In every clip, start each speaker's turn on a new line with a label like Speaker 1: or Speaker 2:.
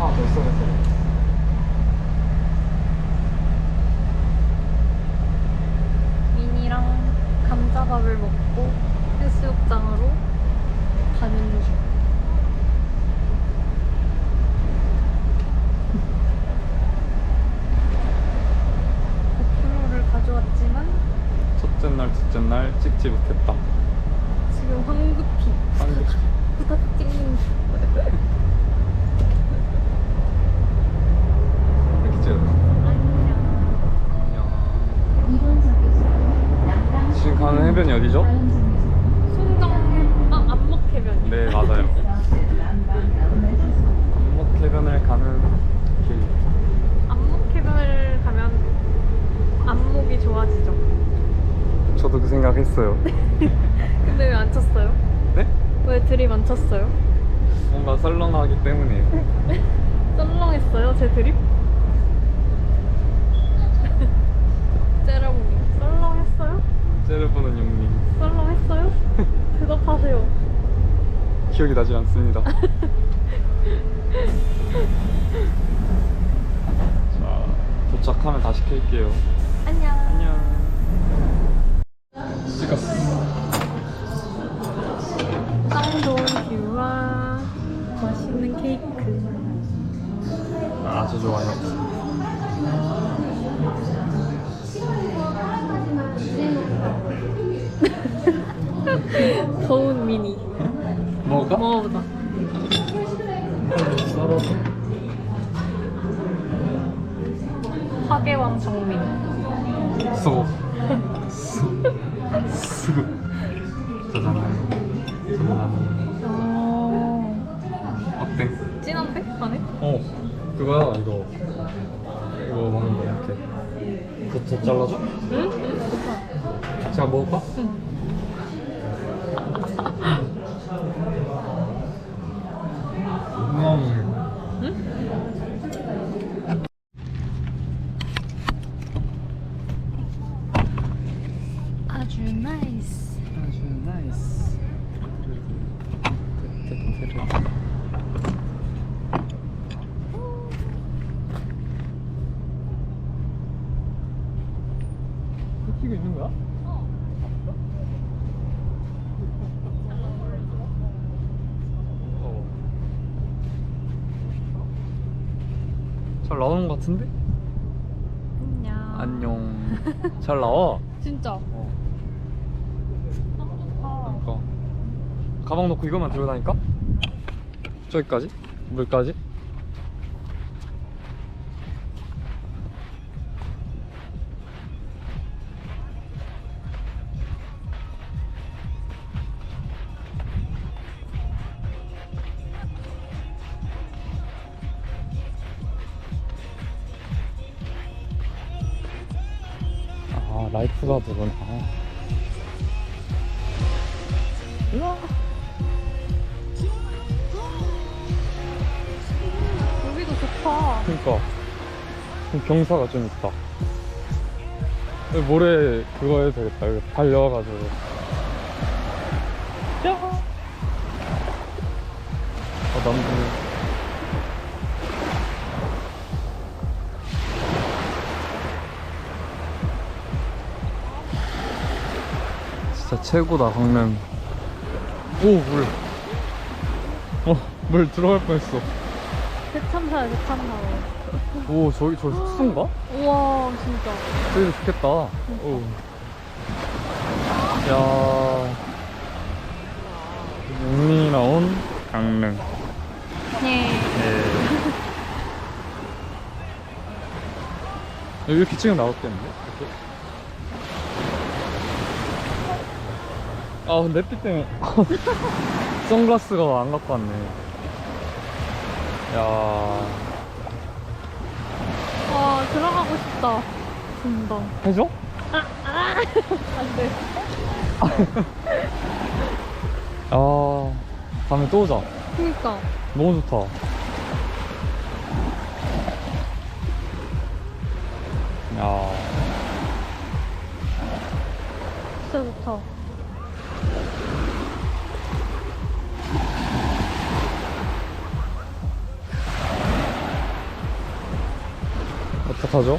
Speaker 1: 아 됐어 됐어
Speaker 2: 미니랑 감자밥을 먹고 해수욕장으로 가는 중. 고프로를 가져왔지만
Speaker 1: 첫째 날 둘째 날 찍지 못했다
Speaker 2: 지금 황급히
Speaker 1: 한국
Speaker 2: 부탁드림.
Speaker 1: 이렇게 찍었다
Speaker 2: 안녕.
Speaker 1: 지금 가는 해변이 어디죠?
Speaker 2: 송정 아 안목 해변.
Speaker 1: 네 맞아요 안목 해변을 가는 길
Speaker 2: 안목 해변을 가면 안목이 좋아지죠.
Speaker 1: 저도 그 생각했어요
Speaker 2: 근데 왜 안 쳤어요?
Speaker 1: 네?
Speaker 2: 왜 드립 안 쳤어요?
Speaker 1: 뭔가 썰렁하기 때문에
Speaker 2: 썰렁했어요 제 드립? 째려보기 썰렁했어요?
Speaker 1: 째려보는 용님
Speaker 2: 썰렁 했어요? 대답하세요.
Speaker 1: 기억이 나지 않습니다. 자 도착하면 다시 켤게요
Speaker 2: 더운 미니
Speaker 1: 먹을까?
Speaker 2: 먹어보자
Speaker 1: 썰어서
Speaker 2: 화개왕 정민
Speaker 1: 쏘 쓰고 짜잔 짜잔
Speaker 2: 어...
Speaker 1: 어때?
Speaker 2: 진한데? 안에?
Speaker 1: 어 그거야 이거 이거 먹는 거 이렇게 더, 더 잘라줘?
Speaker 2: 응? 응? 좋다
Speaker 1: 제가 먹을까?
Speaker 2: 응
Speaker 1: 음.
Speaker 2: 응? 아주 나이스
Speaker 1: 아주 나이스 찍고 있는 거야? 어. 잘 나오는 것 같은데?
Speaker 2: 안녕
Speaker 1: 안녕. 잘 나와.
Speaker 2: 진짜
Speaker 1: 어.
Speaker 2: 아,
Speaker 1: 그러니까 가방 놓고 이것만 들고 다니까? 저기까지? 물까지? 아 라이프가드구나? 우와
Speaker 2: 여기도 좋다.
Speaker 1: 그니까. 좀 경사가 좀 있다. 모래 그거 해도 되겠다. 여기 달려가지고. 야! 아 남들 진짜 최고다 강릉 오물 어, 물 들어갈 뻔했어
Speaker 2: 대참사야 대참사
Speaker 1: 오 저기 저 숙소인가?
Speaker 2: 우와 진짜
Speaker 1: 저기 좋겠다 오. 야 나온 강릉
Speaker 2: 예
Speaker 1: 예. 여기 이렇게 찍으면 나왔겠는데? 이렇게? 아 근데 햇빛 때문에 선글라스가 안 갖고 왔네. 야.
Speaker 2: 와 들어가고 싶다. 금방
Speaker 1: 해줘?
Speaker 2: 안돼.
Speaker 1: 아 다음에 또 오자.
Speaker 2: 그니까.
Speaker 1: 너무 좋다. 야.
Speaker 2: 진짜 좋다
Speaker 1: 어떡하죠?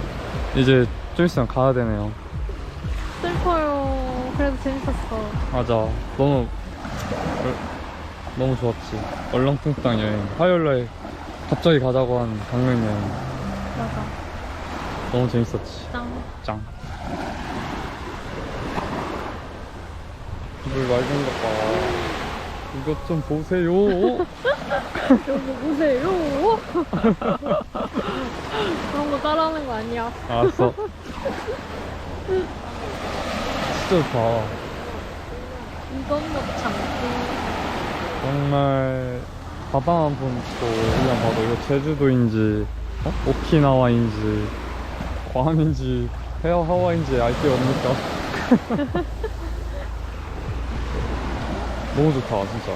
Speaker 1: 이제 좀 있으면 가야 되네요.
Speaker 2: 슬퍼요. 그래도 재밌었어.
Speaker 1: 맞아. 너무 얼- 너무 좋았지. 얼렁뚱땅 여행. 화요일 날 갑자기 가자고 한 강릉 여행.
Speaker 2: 맞아.
Speaker 1: 너무 재밌었지.
Speaker 2: 짱.
Speaker 1: 짱. 물 맑은 것 봐. 이것 좀 보세요.
Speaker 2: 여기 보세요. 따라하는 거 아니야.
Speaker 1: 알았어. 진짜 좋다.
Speaker 2: 이건 못 참고.
Speaker 1: 정말 바다만 보고 그냥 봐도 이거 제주도인지 어? 오키나와인지 괌인지 헤어 하와인지 알 게 없니까 너무 좋다 진짜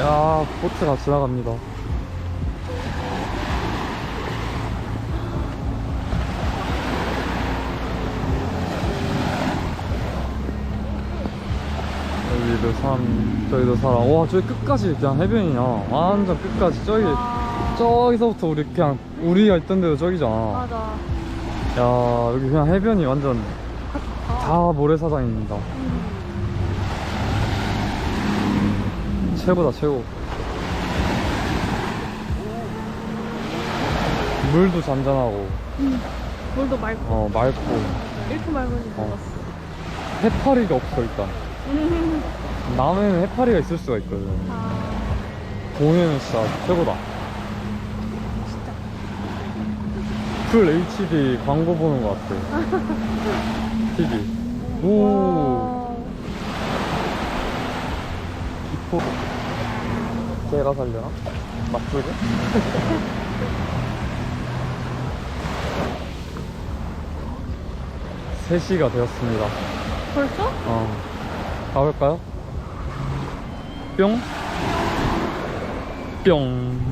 Speaker 1: 야 보트가 지나갑니다 여기도 산, 저기도 사람. 와, 저기 끝까지 그냥 해변이야. 완전 끝까지. 저기,
Speaker 2: 와.
Speaker 1: 저기서부터 우리 그냥, 우리가 있던 데도 저기잖아.
Speaker 2: 맞아.
Speaker 1: 야, 여기 그냥 해변이 완전
Speaker 2: 아,
Speaker 1: 다 모래사장입니다.
Speaker 2: 음.
Speaker 1: 최고다, 최고. 물도 잔잔하고,
Speaker 2: 음. 물도 맑고.
Speaker 1: 어, 맑고,
Speaker 2: 이렇게 맑은지
Speaker 1: 어.
Speaker 2: 몰랐어.
Speaker 1: 해파리가 없어, 일단.
Speaker 2: 음.
Speaker 1: 남해는 해파리가 있을 수가 있거든.
Speaker 2: 아,
Speaker 1: 동해는 진짜 최고다.
Speaker 2: 진짜.
Speaker 1: 풀 HD 광고 보는 것 같아. TV. 오.
Speaker 2: 와.
Speaker 1: 기포. 걔가 살려나? 맞추게? 세시가 되었습니다.
Speaker 2: 벌써?
Speaker 1: 어. 가볼까요? 뿅. 뿅.